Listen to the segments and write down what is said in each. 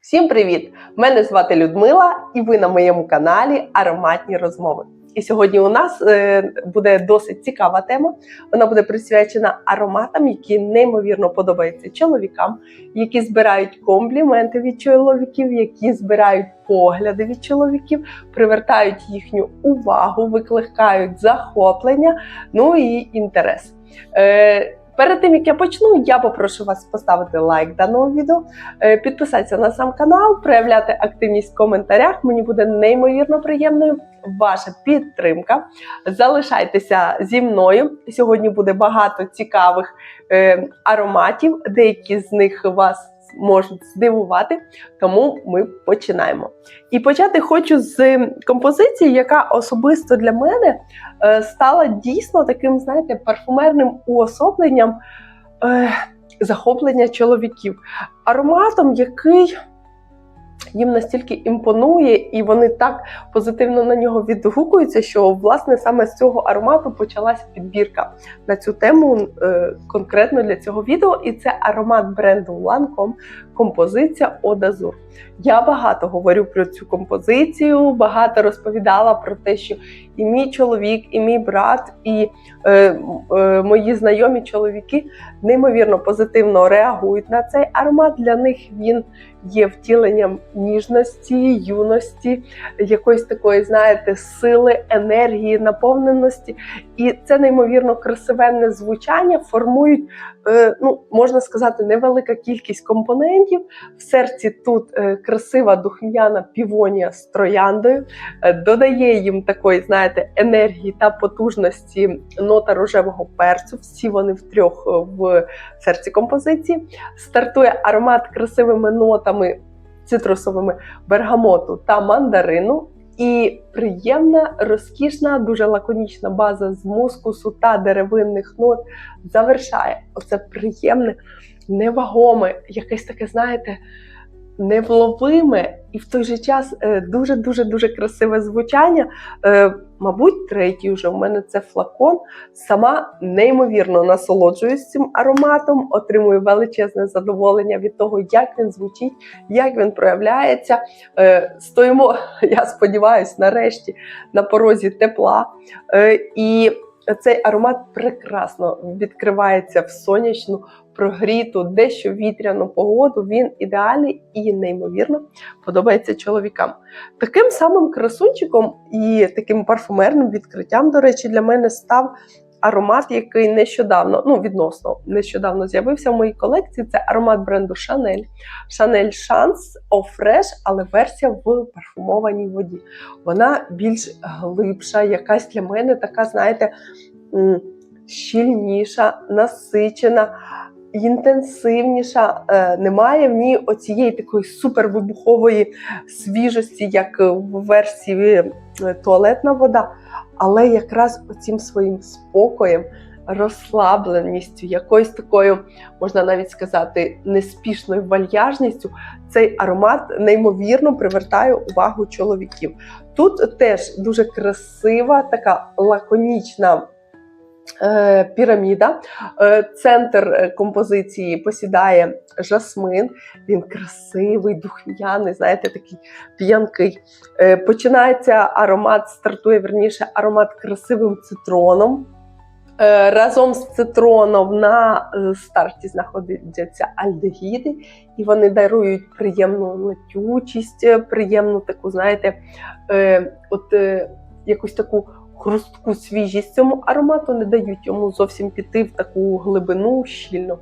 Всім привіт! Мене звати Людмила, і ви на моєму каналі Ароматні розмови. І сьогодні у нас е, буде досить цікава тема. Вона буде присвячена ароматам, які неймовірно подобаються чоловікам, які збирають компліменти від чоловіків, які збирають погляди від чоловіків, привертають їхню увагу, викликають захоплення, ну і інтерес. Е, Перед тим як я почну, я попрошу вас поставити лайк даному відео, е, підписатися на сам канал, проявляти активність в коментарях. Мені буде неймовірно приємною ваша підтримка. Залишайтеся зі мною. Сьогодні буде багато цікавих е, ароматів, деякі з них вас можуть здивувати, тому ми починаємо. І почати хочу з композиції, яка особисто для мене е, стала дійсно таким, знаєте, парфумерним уособленням е, захоплення чоловіків. Ароматом, який їм настільки імпонує, і вони так позитивно на нього відгукуються, що власне саме з цього аромату почалася підбірка на цю тему е, конкретно для цього відео. І це аромат бренду Lancome, композиція Одазур. Я багато говорю про цю композицію, багато розповідала про те, що і мій чоловік, і мій брат, і е, е, мої знайомі чоловіки неймовірно позитивно реагують на цей аромат. Для них він є втіленням ніжності, юності, якоїсь такої, знаєте, сили, енергії, наповненості. І це неймовірно красивенне звучання формують, ну можна сказати, невелика кількість компонентів. В серці тут е, красива духм'яна півонія з трояндою, е, додає їм такої, знаєте, енергії та потужності нота рожевого перцю. Всі вони втрьох е, в серці композиції. Стартує аромат красивими нотами цитрусовими бергамоту та мандарину. І приємна, розкішна, дуже лаконічна база з мускусу та деревинних нот завершає оце приємне, невагоме, якесь таке, знаєте, невловиме і в той же час дуже дуже дуже красиве звучання. Е, Мабуть, третій вже у мене це флакон. Сама неймовірно насолоджуюсь цим ароматом, отримую величезне задоволення від того, як він звучить, як він проявляється. Е, Стоїмо, я сподіваюся, нарешті на порозі тепла. Е, І цей аромат прекрасно відкривається в сонячну, прогріту, дещо вітряну погоду. Він ідеальний і неймовірно подобається чоловікам. Таким самим красунчиком і таким парфумерним відкриттям, до речі, для мене став. Аромат, який нещодавно, ну відносно нещодавно з'явився в моїй колекції, це аромат бренду Chanel. Chanel Chance Eau Fresh, але версія в парфумованій воді. Вона більш глибша, якась для мене така, знаєте, щільніша, насичена, інтенсивніша. Е, Немає в ній оцієї такої супервибухової свіжості, як в версії е, туалетна вода, але якраз оцім своїм спокоєм. Розслабленістю, якоюсь такою, можна навіть сказати, неспішною вальяжністю, цей аромат неймовірно привертає увагу чоловіків. Тут теж дуже красива, така лаконічна піраміда. Е, центр композиції посідає жасмин. Він красивий, духм'яний, знаєте, такий п'янкий. Е, починається аромат, стартує верніше аромат красивим цитроном. Е, Разом з цитроном на старті знаходяться альдегіди, і вони дарують приємну летючість, приємну таку, знаєте, е, от е, якусь таку хрустку свіжість цьому аромату, не дають йому зовсім піти в таку глибину щільну.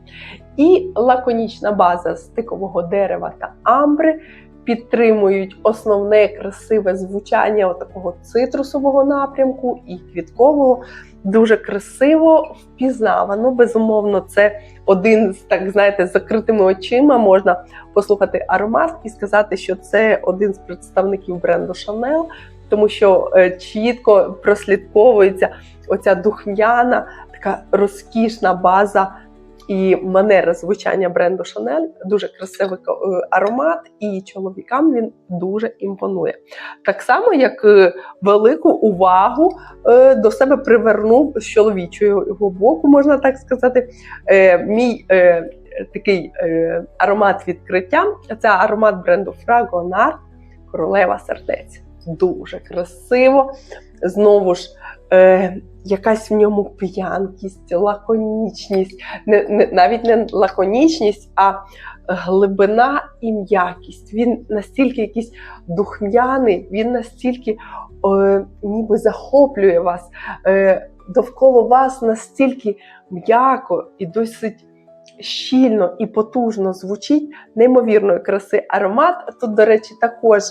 І лаконічна база стикового дерева та амбри. Підтримують основне красиве звучання такого цитрусового напрямку і квіткового. Дуже красиво впізнавано. Безумовно, це один з так знаєте, з закритими очима можна послухати аромат і сказати, що це один з представників бренду Chanel, тому що е, чітко прослідковується оця духм'яна, така розкішна база і манера звучання бренду Chanel. Дуже красивий е, аромат, і чоловікам він дуже імпонує. Так само, як е, велику увагу до себе привернув з чоловічого боку, можна так сказати, мій такий е, аромат відкриття. Це аромат бренду Fragonard Королева сердець. Дуже красиво. Знову ж, е, якась в ньому п'янкість, лаконічність, не, не, навіть не лаконічність, а глибина і м'якість. Він настільки якийсь духмяний, він настільки е, ніби захоплює вас. Е, довкола вас настільки м'яко і досить щільно і потужно звучить неймовірної краси аромат. Тут, до речі, також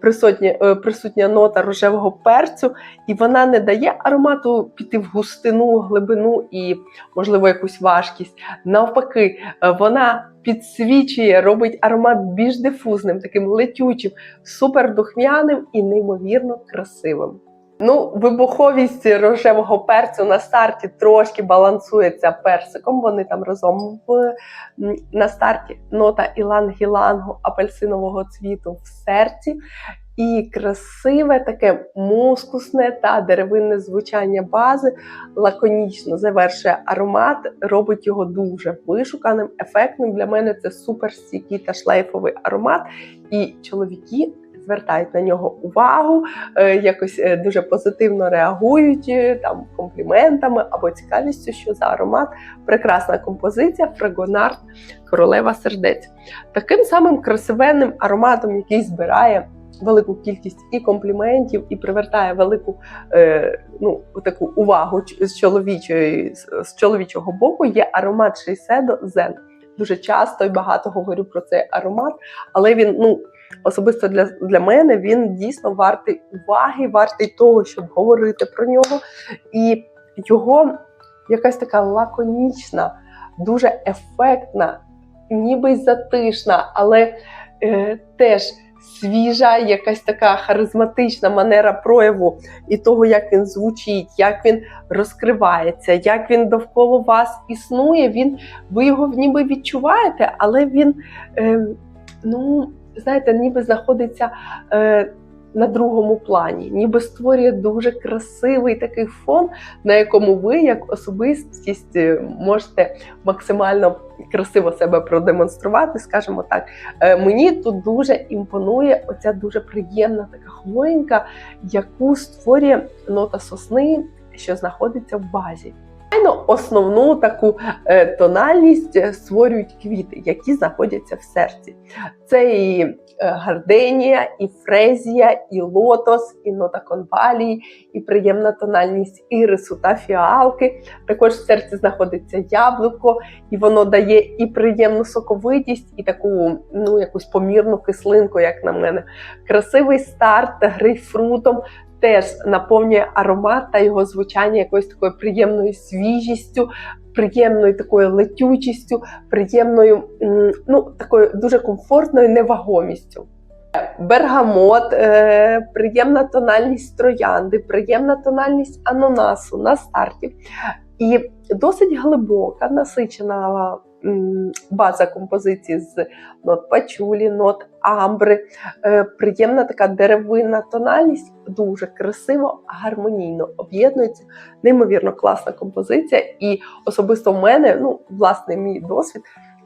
присутня, е, присутня нота рожевого перцю, і вона не дає аромату піти в густину, глибину і, можливо, якусь важкість. Навпаки, е, вона підсвічує, робить аромат більш дифузним, таким летючим, супердухмяним і неймовірно красивим. Ну, вибуховість рожевого перцю на старті трошки балансується персиком. Вони там разом в на старті нота іланг-ілангу апельсинового цвіту в серці. І красиве таке мускусне та деревинне звучання бази лаконічно завершує аромат, робить його дуже вишуканим, ефектним. Для мене це супер стійкий та шлейфовий аромат. І чоловіки звертають на нього увагу, е, якось е, дуже позитивно реагують е, там компліментами або цікавістю, що за аромат. Прекрасна композиція Фрагонард Королева сердець. Таким самим красивенним ароматом, який збирає. Велику кількість і компліментів, і привертає велику е, ну, таку увагу з чоловічої з чоловічого боку. Є аромат Шейседо Зен. Дуже часто і багато говорю про цей аромат, але він ну особисто для, для мене він дійсно вартий уваги, вартий того, щоб говорити про нього. І його якась така лаконічна, дуже ефектна, ніби й затишна, але е, теж свіжа, якась така харизматична манера прояву і того, як він звучить, як він розкривається, як він довкола вас існує. Він ви його ніби відчуваєте, але він, е, ну знаєте, ніби знаходиться. Е, на другому плані, ніби створює дуже красивий такий фон, на якому ви, як особистість, е, можете максимально красиво себе продемонструвати, скажімо так. Е, Мені тут дуже імпонує оця дуже приємна така хвоїнка, яку створює нота сосни, що знаходиться в базі. Звичайно, основну таку е, тональність е, створюють квіти, які знаходяться в серці. Це і е, гарденія, і фрезія, і лотос, і нота конвалії, і приємна тональність ірису та фіалки. Також в серці знаходиться яблуко, і воно дає і приємну соковитість, і таку ну якусь помірну кислинку, як на мене. Красивий старт грейпфрутом теж наповнює аромат та його звучання якоюсь такою приємною свіжістю, приємною такою летючістю, приємною, ну такою дуже комфортною невагомістю. Бергамот, е, приємна тональність троянди, приємна тональність ананасу на старті. І досить глибока, насичена база композиції з нот пачулі, нот амбри, е, приємна така деревинна тональність, дуже красиво, гармонійно об'єднується. Неймовірно класна композиція. І особисто в мене, ну, власне, мій досвід.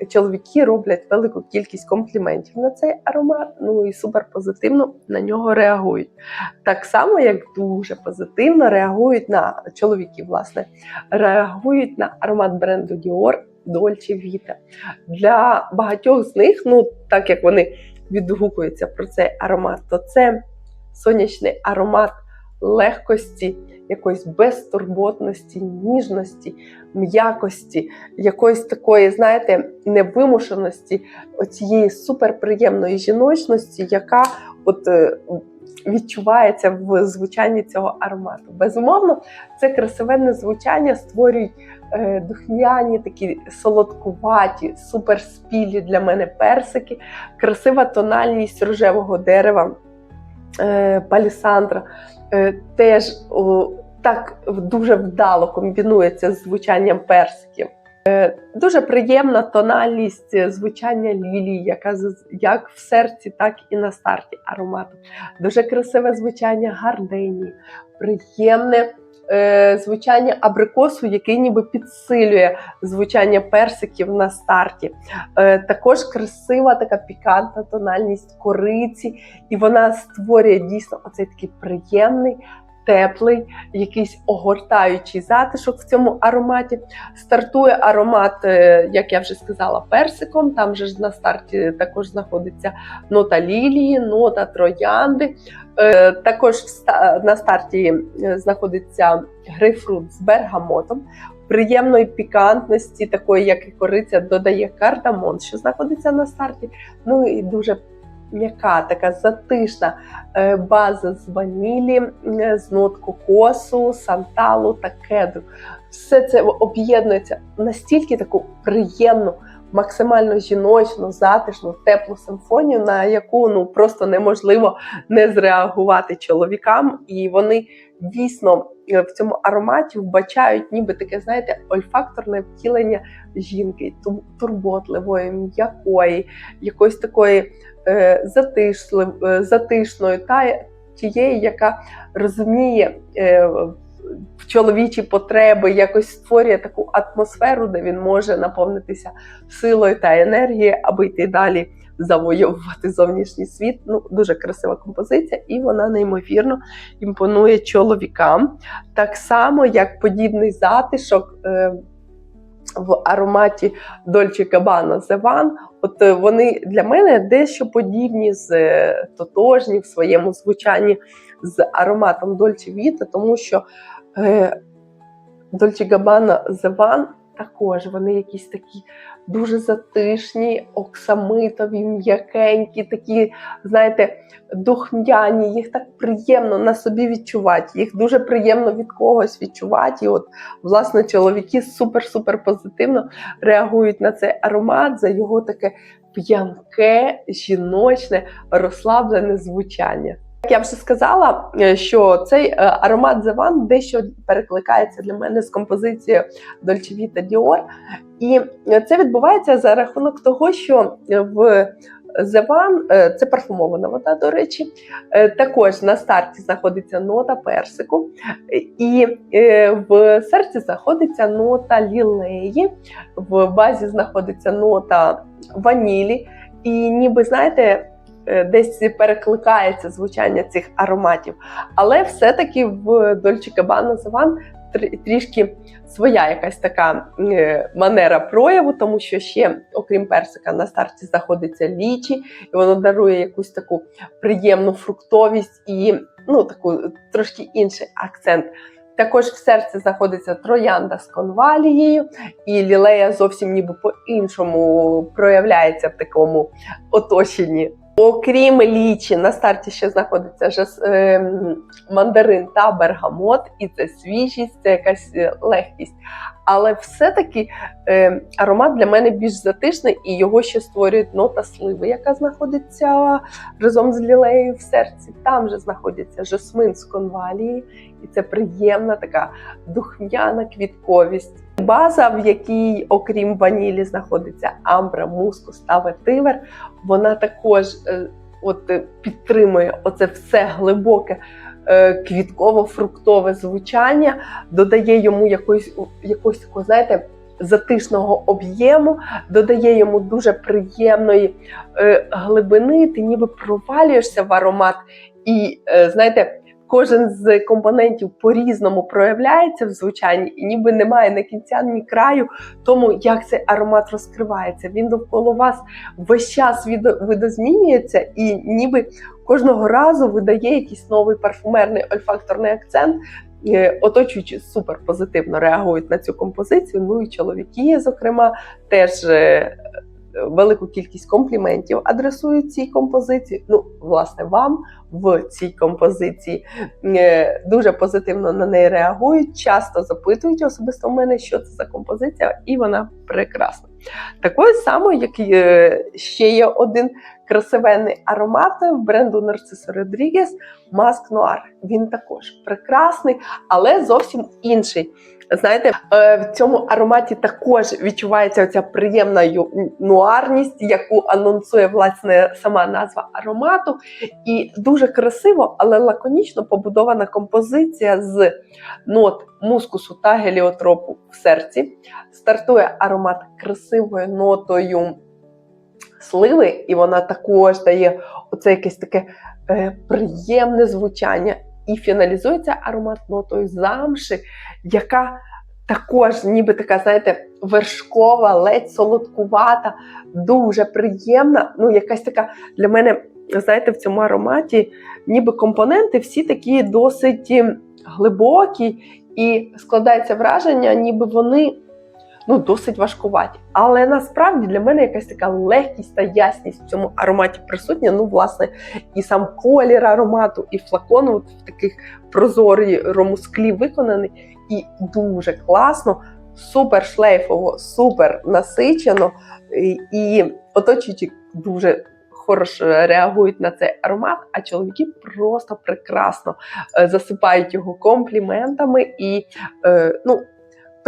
Чоловіки роблять велику кількість компліментів на цей аромат, ну і супер позитивно на нього реагують. Так само, як дуже позитивно реагують на чоловіки, власне, реагують на аромат бренду Dior Dolce Vita. Для багатьох з них, ну так як вони відгукуються про цей аромат, то це сонячний аромат легкості, якоїсь безтурботності, ніжності, м'якості, якоїсь такої, знаєте, невимушеності, оцієї суперприємної жіночності, яка от е, відчувається в звучанні цього аромату. Безумовно, це красивенне звучання створюють е, духмяні, такі солодкуваті, суперспілі для мене персики, красива тональність рожевого дерева, е, палісандра. Е, теж так дуже вдало комбінується з звучанням персиків. Е, Дуже приємна тональність е, звучання лілії, яка як в серці, так і на старті аромату. Дуже красиве звучання гарденії, приємне е, звучання абрикосу, який ніби підсилює звучання персиків на старті. Також красива така пікантна тональність кориці, і вона створює дійсно оцей такий приємний. Теплий, якийсь огортаючий затишок в цьому ароматі. Стартує аромат, е, як я вже сказала, персиком. Там же ж на старті також знаходиться нота лілії, нота троянди. Е, Також на старті е, знаходиться грейпфрут з бергамотом. Приємної пікантності, такої, як і кориця, додає кардамон, що знаходиться на старті. Ну і дуже м'яка, така затишна е, база з ванілі, е, з нот кокосу, санталу та кедру. Все це об'єднується настільки таку приємну, максимально жіночну, затишну, теплу симфонію, на яку ну просто неможливо не зреагувати чоловікам, і вони дійсно е, в цьому ароматі вбачають, ніби таке, знаєте, ольфакторне втілення жінки, турботливої, м'якої, якоїсь такої е, е, затишної, та тієї, яка розуміє. Е, чоловічі потреби якось створює таку атмосферу, де він може наповнитися силою та енергією, аби йти далі завоювати зовнішній світ. Ну, дуже красива композиція, і вона неймовірно імпонує чоловікам. Так само, як подібний затишок. В ароматі Dolce Gabbana The One, от е, вони для мене дещо подібні з е, тотожні в своєму звучанні з ароматом Dolce Vita, тому що е, Dolce Gabbana The One також вони якісь такі дуже затишні, оксамитові, м'якенькі, такі, знаєте, духм'яні, їх так приємно на собі відчувати, їх дуже приємно від когось відчувати. І от, власне, чоловіки супер-супер позитивно реагують на цей аромат за його таке п'янке, жіночне, розслаблене звучання. Як я вже сказала, е, що цей е, аромат One дещо перекликається для мене з композицією Dolce Vita Dior. І е, це відбувається за рахунок того, що в е, це парфумована вода, до речі, також на старті знаходиться нота персику, і в серці знаходиться нота лілеї, в базі знаходиться нота ванілі. І ніби, знаєте, десь перекликається звучання цих ароматів. Але все-таки в Dolce Gabbana The трішки своя якась така е, манера прояву, тому що ще, окрім персика, на старті знаходиться лічі, і воно дарує якусь таку приємну фруктовість і ну, таку трошки інший акцент. Також в серці знаходиться троянда з конвалією, і лілея зовсім ніби по-іншому проявляється в такому оточенні. Окрім лічі, на старті ще знаходиться жас, ем, мандарин та бергамот, і це свіжість, це якась е, легкість. Але все-таки е, аромат для мене більш затишний, і його ще створює нота сливи, яка знаходиться разом з лілеєю в серці. Там же знаходиться жасмин з конвалії, і це приємна така духм'яна квітковість. База, в якій, окрім ванілі, знаходиться амбра, мускус та ветивер, вона також е, от, е, підтримує оце все глибоке е, квітково-фруктове звучання, додає йому якось, якось такого, знаєте, затишного об'єму, додає йому дуже приємної глибини, ти ніби провалюєшся в аромат. І знаєте, кожен з компонентів по-різному проявляється в звучанні, і ніби немає ні кінця, ні краю тому, як цей аромат розкривається. Він довкола вас весь час видозмінюється і ніби кожного разу видає якийсь новий парфумерний ольфакторний акцент. Оточуючи супер позитивно реагують на цю композицію. Ну і чоловіки, зокрема, теж е, велику кількість компліментів адресують цій композиції. Ну, власне, вам в цій композиції е, дуже позитивно на неї реагують, часто запитують особисто в мене, що це за композиція, і вона прекрасна. Такою самою, як е, ще є один красивенний аромат в бренду Narciso Rodriguez Mask Noir. Він також прекрасний, але зовсім інший. Знаєте, е, в цьому ароматі також відчувається ця приємна нуарність, яку анонсує власне сама назва аромату. І дуже красиво, але лаконічно побудована композиція з нот мускусу та геліотропу в серці. Стартує аромат красивою нотою сливи, і вона також дає оце якесь таке е, приємне звучання. І фіналізується аромат нотою замши, яка також, ніби така, знаєте, вершкова, ледь солодкувата, дуже приємна. Ну, якась така для мене, знаєте, в цьому ароматі, ніби компоненти всі такі досить глибокі, і складається враження, ніби вони ну, досить важкуваті. Але насправді для мене якась така легкість та ясність в цьому ароматі присутня. Ну, власне, і сам колір аромату, і флакон от в таких прозорому склі виконаний. І дуже класно, супер шлейфово, супер насичено. І, оточуючі дуже хорошо реагують на цей аромат, а чоловіки просто прекрасно е, засипають його компліментами і е, ну,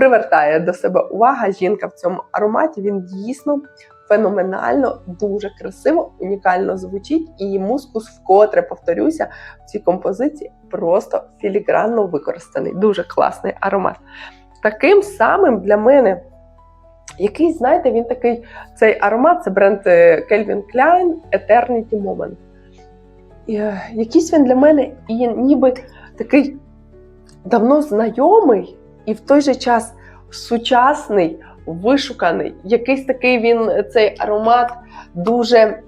привертає до себе увага жінка в цьому ароматі. Він дійсно феноменально, дуже красиво, унікально звучить. І мускус, вкотре повторюся, в цій композиції просто філігранно використаний. Дуже класний аромат. Таким самим для мене. Який, знаєте, він такий цей аромат, це бренд е, Calvin Klein Eternity Moment. І, е, якийсь він для мене і ніби такий давно знайомий, і в той же час сучасний, вишуканий. Якийсь такий він цей аромат дуже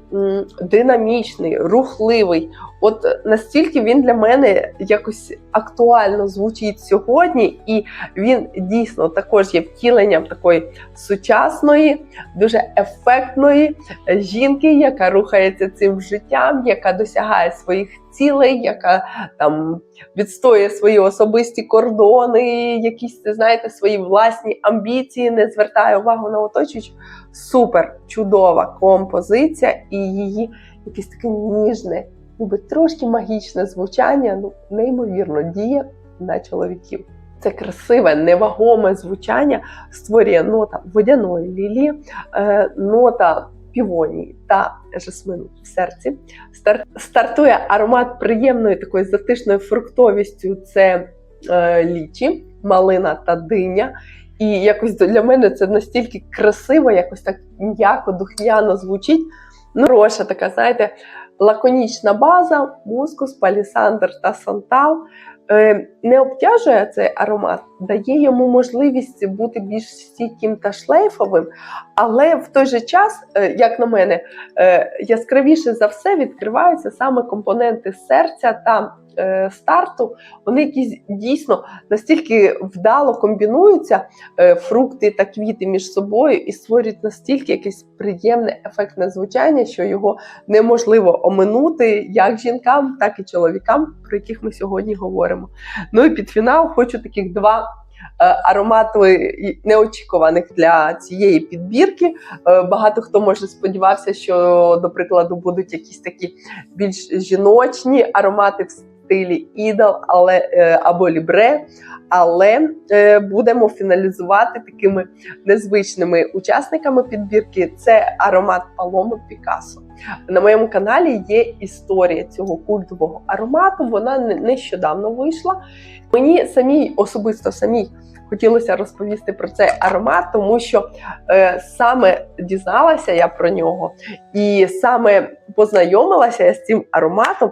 динамічний, рухливий. От настільки він для мене якось актуально звучить сьогодні, і він дійсно також є втіленням такої сучасної, дуже ефектної жінки, яка рухається цим життям, яка досягає своїх цілей, яка там відстоює свої особисті кордони, якісь, знаєте, свої власні амбіції, не звертає увагу на оточуючу. Супер чудова композиція і її якесь таке ніжне, ніби трошки магічне звучання, ну неймовірно діє на чоловіків. Це красиве, невагоме звучання створює нота водяної лілії, е, нота півонії та жасмину в серці. Стар- стартує аромат приємної такої затишною фруктовістю. Це е, лічі, малина та диня. І якось для мене це настільки красиво, якось так м'яко, духмяно звучить. Ну, хороша така, знаєте, лаконічна база, мускус, палісандр та сантал. Е, не обтяжує цей аромат, дає йому можливість бути більш стійким та шлейфовим, але в той же час, е, як на мене, е, яскравіше за все відкриваються саме компоненти серця та старту. Вони якісь дійсно настільки вдало комбінуються, е, фрукти та квіти між собою, і створюють настільки якесь приємне ефектне звучання, що його неможливо оминути як жінкам, так і чоловікам, про яких ми сьогодні говоримо. Ну і під фінал хочу таких два. е, Аромати неочікуваних для цієї підбірки. Е, Багато хто може сподівався, що, до прикладу, будуть якісь такі більш жіночні аромати в стилі ідол, але е, або лібре. Але е, будемо фіналізувати такими незвичними учасниками підбірки. Це аромат Паломи Пікассо. На моєму каналі є історія цього культового аромату. Вона нещодавно вийшла. Мені самій особисто самій хотілося розповісти про цей аромат, тому що е, саме дізналася я про нього, і саме познайомилася я з цим ароматом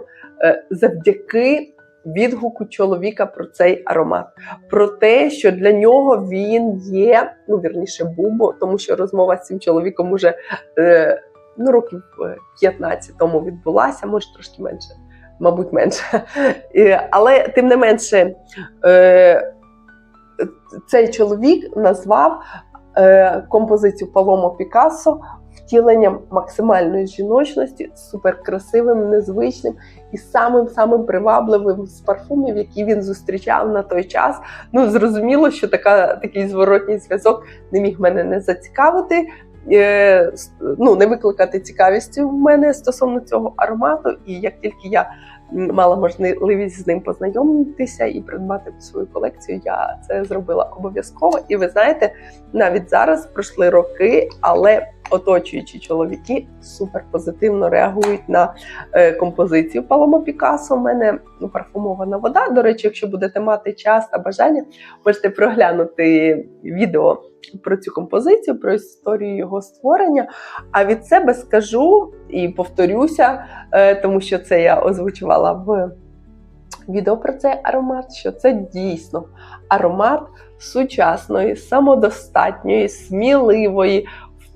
завдяки відгуку чоловіка про цей аромат, про те, що для нього він є, ну вірніше, був, бо- тому що розмова з цим чоловіком уже е, ну, років е, 15 тому відбулася, може трошки менше, мабуть, менше. Е, Але тим не менше, е, цей чоловік назвав е, композицію Паломо Пікассо втіленням максимальної жіночності, суперкрасивим, незвичним і самим самим привабливим з парфумів, які він зустрічав на той час. Ну зрозуміло, що така такий зворотній зв'язок не міг мене не зацікавити. е, ну, не викликати цікавістю в мене стосовно цього аромату. І як тільки я мала можливість з ним познайомитися і придбати свою колекцію, я це зробила обов'язково. І ви знаєте, навіть зараз пройшли роки, але оточуючі чоловіки супер позитивно реагують на е, композицію Паломо Пікасо. У мене ну, парфумована вода. До речі, якщо будете мати час та бажання, можете проглянути відео про цю композицію, про історію його створення. А від себе скажу і повторюся, е, тому що це я озвучувала в відео про цей аромат, що це дійсно аромат сучасної, самодостатньої, сміливої,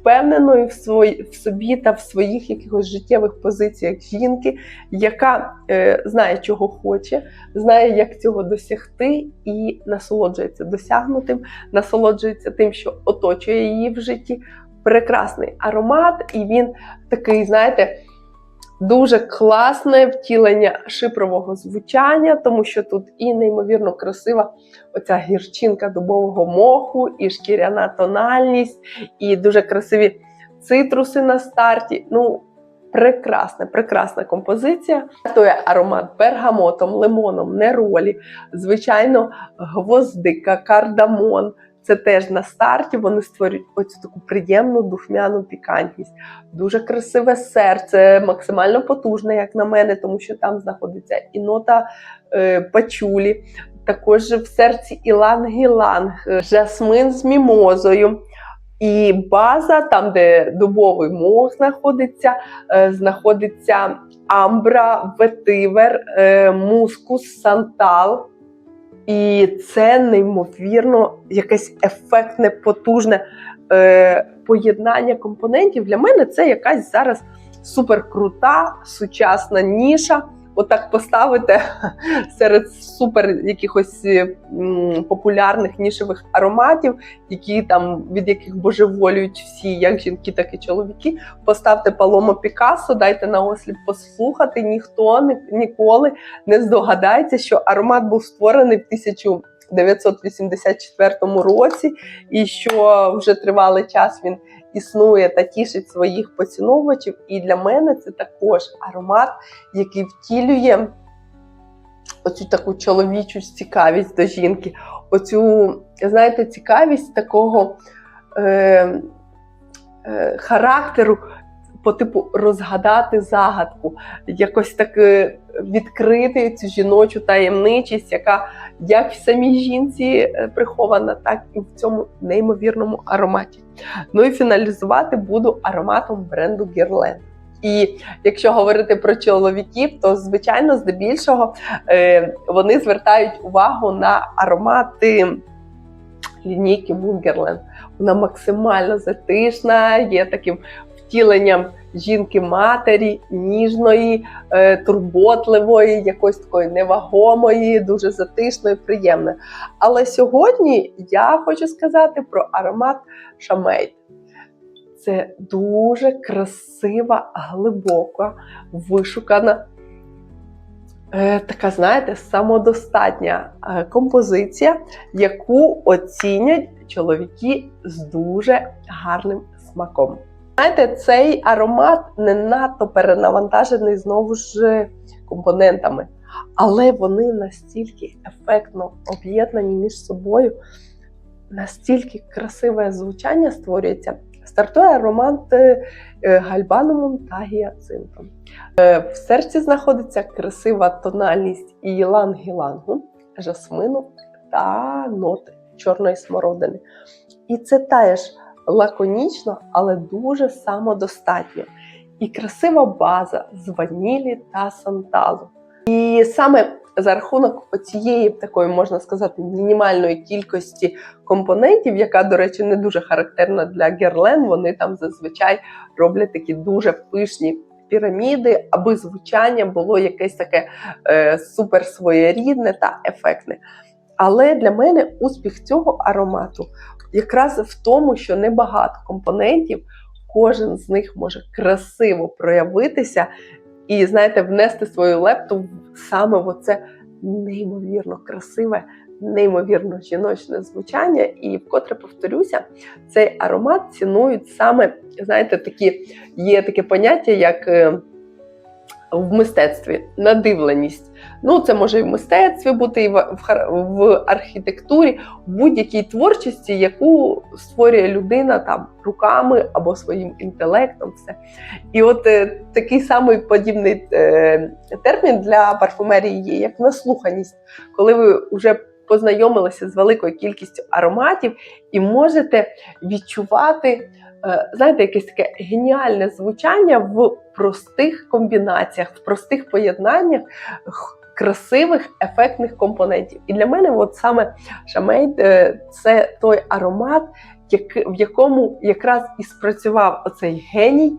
впевненої в, свої, в собі та в своїх якихось життєвих позиціях жінки, яка е, знає, чого хоче, знає, як цього досягти, і насолоджується досягнутим, насолоджується тим, що оточує її в житті. Прекрасний аромат, і він такий, знаєте, дуже класне втілення шипрового звучання, тому що тут і неймовірно красива оця гірчинка дубового моху, і шкіряна тональність, і дуже красиві цитруси на старті. Ну, прекрасна, прекрасна композиція. То є аромат бергамотом, лимоном, неролі, звичайно, гвоздика, кардамон. Це теж на старті вони створюють оцю таку приємну духмяну пікантність. Дуже красиве серце, максимально потужне, як на мене, тому що там знаходиться і нота е, пачулі, також в серці іланг-іланг, е, жасмин з мімозою. І база, там, де дубовий мох знаходиться, е, знаходиться амбра, ветивер, е, мускус, сантал. І це неймовірно якесь ефектне, потужне е, поєднання компонентів. Для мене це якась зараз суперкрута, сучасна ніша. Отак поставити серед супер якихось е, популярних нішевих ароматів, які там від яких божеволюють всі, як жінки, так і чоловіки. Поставте Паломо Пікассо, дайте на осліп послухати. Ніхто ні- ніколи не здогадається, що аромат був створений в 1984 році, і що вже тривалий час він існує та тішить своїх поціновувачів. І для мене це також аромат, який втілює оцю таку чоловічу цікавість до жінки, оцю, знаєте, цікавість такого е, е, характеру. По типу розгадати загадку, якось так е, відкрити цю жіночу таємничість, яка як в самій жінці е, прихована, так і в цьому неймовірному ароматі. Ну і фіналізувати буду ароматом бренду Guerlain. І якщо говорити про чоловіків, то звичайно, здебільшого е, вони звертають увагу на аромати лінійки Wunderland. Вона максимально затишна, є таким втіленням жінки-матері, ніжної, е, турботливої, якоїсь такої невагомої, дуже затишної, приємної. Але сьогодні я хочу сказати про аромат Шамейт. Це дуже красива, глибока, вишукана, е, така, знаєте, самодостатня е, композиція, яку оцінять чоловіки з дуже гарним смаком. Знаєте, цей аромат не надто перенавантажений знову ж компонентами, але вони настільки ефектно об'єднані між собою, настільки красиве звучання створюється. Стартує аромат е, гальбанумом та гіацинтом. Е, В серці знаходиться красива тональність іланг-ілангу, жасмину та ноти чорної смородини. І це теж лаконічно, але дуже самодостатньо. І красива база з ванілі та санталу. І саме за рахунок цієї такої, можна сказати, мінімальної кількості компонентів, яка, до речі, не дуже характерна для герлен, вони там зазвичай роблять такі дуже пишні піраміди, аби звучання було якесь таке е, супер своєрідне та ефектне. Але для мене успіх цього аромату якраз в тому, що небагато компонентів, кожен з них може красиво проявитися і, знаєте, внести свою лепту саме в оце неймовірно красиве, неймовірно жіночне звучання, і вкотре повторюся, цей аромат цінують саме, знаєте, такі є таке поняття, як е, в мистецтві надивленість. Ну, це може і в мистецтві бути, і в, в, архітектурі, в будь-якій творчості, яку створює людина там руками або своїм інтелектом. Все. І от е, такий самий подібний е, термін для парфумерії є, як наслуханість, коли ви вже познайомилися з великою кількістю ароматів і можете відчувати. Е, Знаєте, якесь таке геніальне звучання в простих комбінаціях, в простих поєднаннях красивих ефектних компонентів. І для мене, от саме Шамейд, е, це той аромат, в якому якраз і спрацював оцей геній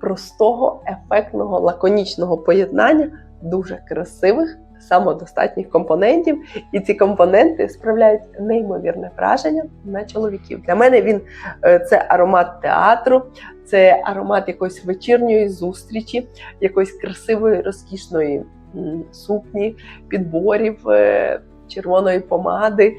простого, ефектного, лаконічного поєднання дуже красивих. Самодостатніх компонентів, і ці компоненти справляють неймовірне враження на чоловіків. Для мене він е, це аромат театру, це аромат якоїсь вечірньої зустрічі, якоїсь красивої, розкішної сукні, підборів, е, червоної помади,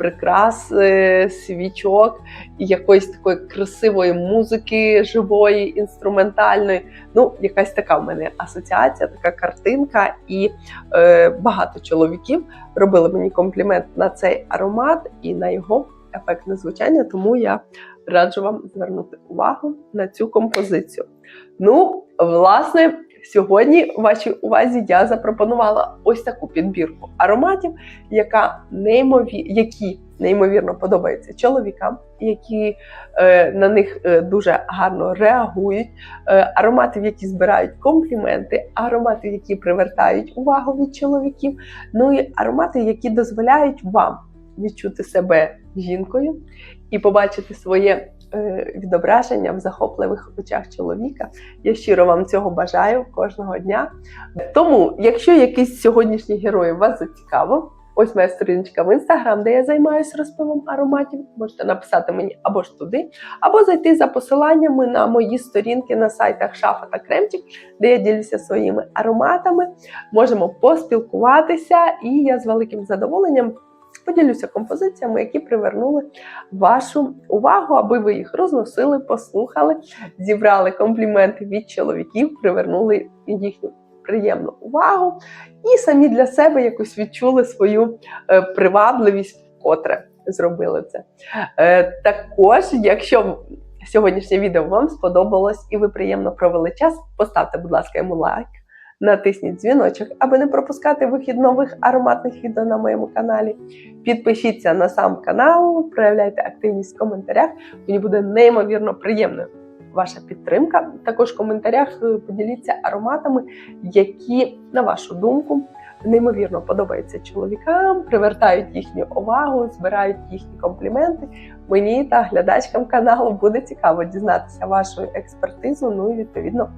прикрас, е, свічок якоїсь такої красивої музики, живої, інструментальної. Ну, якась така в мене асоціація, така картинка. І е, багато чоловіків робили мені комплімент на цей аромат і на його ефектне звучання, тому я раджу вам звернути увагу на цю композицію. Ну, власне, сьогодні вашій увазі я запропонувала ось таку підбірку ароматів, яка неймові... які неймовірно подобаються чоловікам, які е, на них е, дуже гарно реагують, е, аромати, які збирають компліменти, аромати, які привертають увагу від чоловіків, ну і аромати, які дозволяють вам відчути себе жінкою і побачити своє відображення в захопливих очах чоловіка. Я щиро вам цього бажаю кожного дня. Тому, якщо якийсь сьогоднішній герой вас зацікавив, ось моя сторіночка в інстаграм, де я займаюся розпивом ароматів. Можете написати мені або ж туди, або зайти за посиланнями на мої сторінки на сайтах Шафа та Кремчик, де я ділюся своїми ароматами. Можемо поспілкуватися, і я з великим задоволенням поділюся композиціями, які привернули вашу увагу, аби ви їх розносили, послухали, зібрали компліменти від чоловіків, привернули їхню приємну увагу і самі для себе якось відчули свою е, привабливість, вкотре зробили це. Е, також, якщо сьогоднішнє відео вам сподобалось і ви приємно провели час, поставте, будь ласка, йому лайк. Натисніть дзвіночок, аби не пропускати вихід нових ароматних відео на моєму каналі. Підпишіться на сам канал, проявляйте активність в коментарях. Мені буде неймовірно приємною ваша підтримка. Також в коментарях е, поділіться ароматами, які, на вашу думку, неймовірно подобаються чоловікам, привертають їхню увагу, збирають їхні компліменти. Мені та глядачкам каналу буде цікаво дізнатися вашу експертизу, ну і відповідно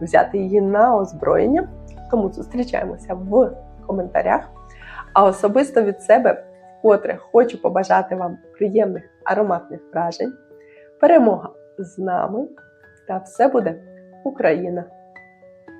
взяти її на озброєння. Тому зустрічаємося в коментарях. А особисто від себе вкотре хочу побажати вам приємних ароматних вражень, перемога з нами, та все буде Україна!